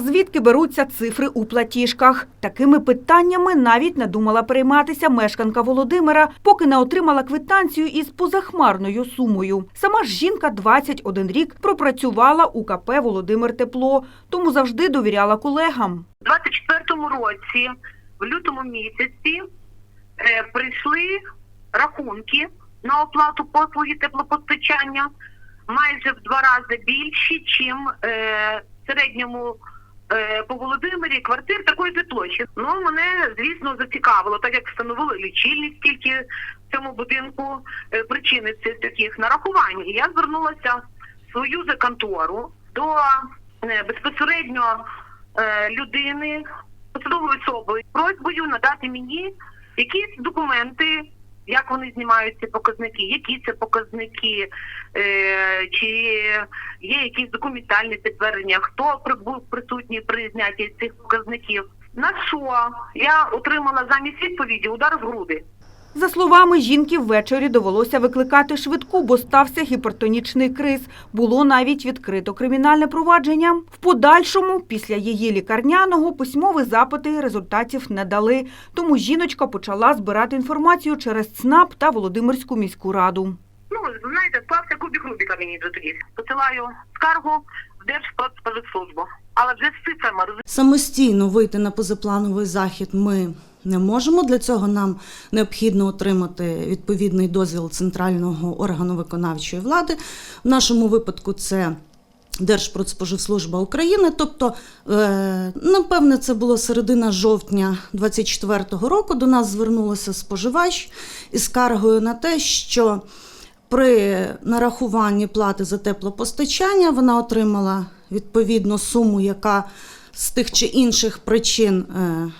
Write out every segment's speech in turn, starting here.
Звідки беруться цифри у платіжках? Такими питаннями навіть не думала перейматися мешканка Володимира, поки не отримала квитанцію із позахмарною сумою. Сама ж жінка 21 рік пропрацювала у КП Володимир Тепло, тому завжди довіряла колегам. У 24-му році, в лютому місяці, е, прийшли рахунки на оплату послуги теплопостачання майже в два рази більші, чим е, в середньому по Володимирі квартир такої же площі. Ну, мене, звісно, зацікавило, так як встановили лічильник тільки в цьому будинку е, причини цих таких нарахувань. І я звернулася в свою же контору до е, безпосередньо е, людини, посадовою особою, просьбою надати мені якісь документи, як вони знімають ці показники, які це показники, е, чи є якісь документальні підтвердження, хто був присутній при знятті цих показників. На що я отримала замість відповіді удар в груди. За словами жінки, ввечері довелося викликати швидку, бо стався гіпертонічний криз. Було навіть відкрито кримінальне провадження. В подальшому, після її лікарняного, письмові запити результатів не дали. Тому жіночка почала збирати інформацію через ЦНАП та Володимирську міську раду. Ну, знаєте, склався кубик Рубіка мені вже тоді. Посилаю скаргу в Держпродспоживслужбу. Але вже з цифрами Самостійно вийти на позаплановий захід ми не можемо. Для цього нам необхідно отримати відповідний дозвіл центрального органу виконавчої влади. В нашому випадку це. Держпродспоживслужба України, тобто, е, напевне, це було середина жовтня 24-го року. До нас звернулося споживач із скаргою на те, що при нарахуванні плати за теплопостачання вона отримала відповідну суму, яка з тих чи інших причин е,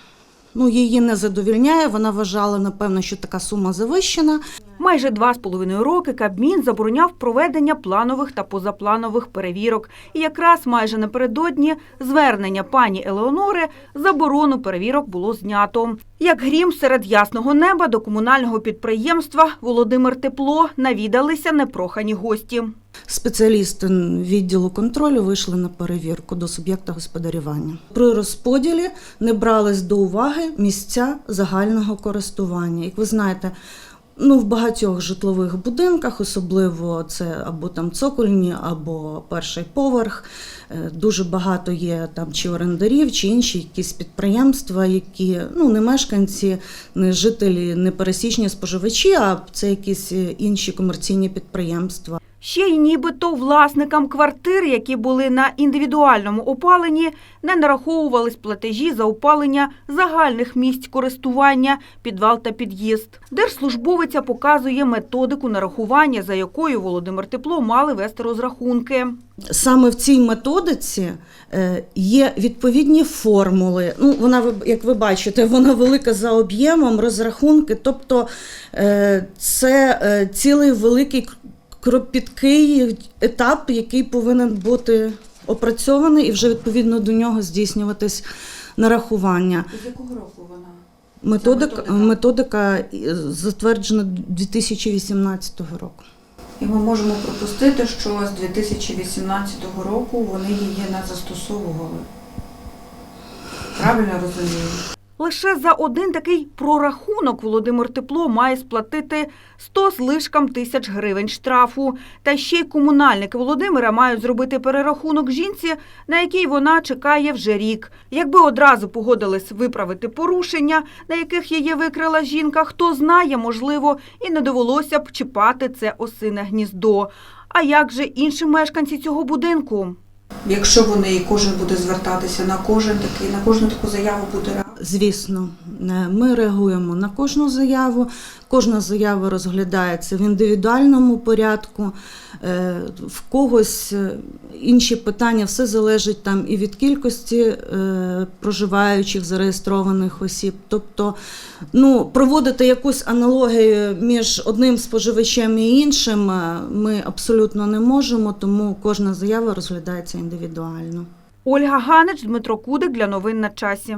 ну, її не задовільняє. Вона вважала, напевно, що така сума завищена. Майже два з половиною роки Кабмін забороняв проведення планових та позапланових перевірок. І якраз майже напередодні звернення пані Елеонори заборону перевірок було знято. Як грім серед ясного неба до комунального підприємства Володимир Тепло навідалися непрохані гості. Спеціалісти відділу контролю вийшли на перевірку до суб'єкта господарювання. При розподілі не брались до уваги місця загального користування. Як ви знаєте, ну в багатьох житлових будинках, особливо це або там цокольні, або перший поверх. е, Дуже багато є там чи орендарів, чи інші якісь підприємства, які ну не мешканці, не жителі, не пересічні споживачі, а це якісь е, інші комерційні підприємства. Ще й нібито власникам квартир, які були на індивідуальному опаленні, не нараховувались платежі за опалення загальних місць користування, підвал та під'їзд. Держслужбовиця показує методику нарахування, за якою Володимир Тепло мали вести розрахунки. Саме в цій методиці е, є відповідні формули. Ну, вона, як ви бачите, вона велика за об'ємом, розрахунки. Тобто е, це е, цілий великий кропіткий етап, який повинен бути опрацьований і вже відповідно до нього здійснюватись нарахування. З якого року вона? Методика, методика? е, затверджена 2018 року. І ми можемо припустити, що з 2018 року вони її не застосовували. Правильно розумію? Лише за один такий прорахунок Володимир Тепло має сплатити 100 з лишком тисяч гривень штрафу. Та ще й комунальники Володимира мають зробити перерахунок жінці, на який вона чекає вже рік. Якби одразу погодились виправити порушення, на яких її викрила жінка, хто знає, можливо, і не довелося б чіпати це осине гніздо. А як же інші мешканці цього будинку? Якщо вони і кожен буде звертатися на кожен такий, на кожну таку заяву буде. Звісно, е, ми реагуємо на кожну заяву. Кожна заява розглядається в індивідуальному порядку. Е, В когось е, інші питання все залежить там і від кількості проживаючих зареєстрованих осіб. Тобто, ну, проводити якусь аналогію між одним споживачем і іншим ми абсолютно не можемо, тому кожна заява розглядається індивідуально. Ольга Ганич, Дмитро Кудик для новин на часі.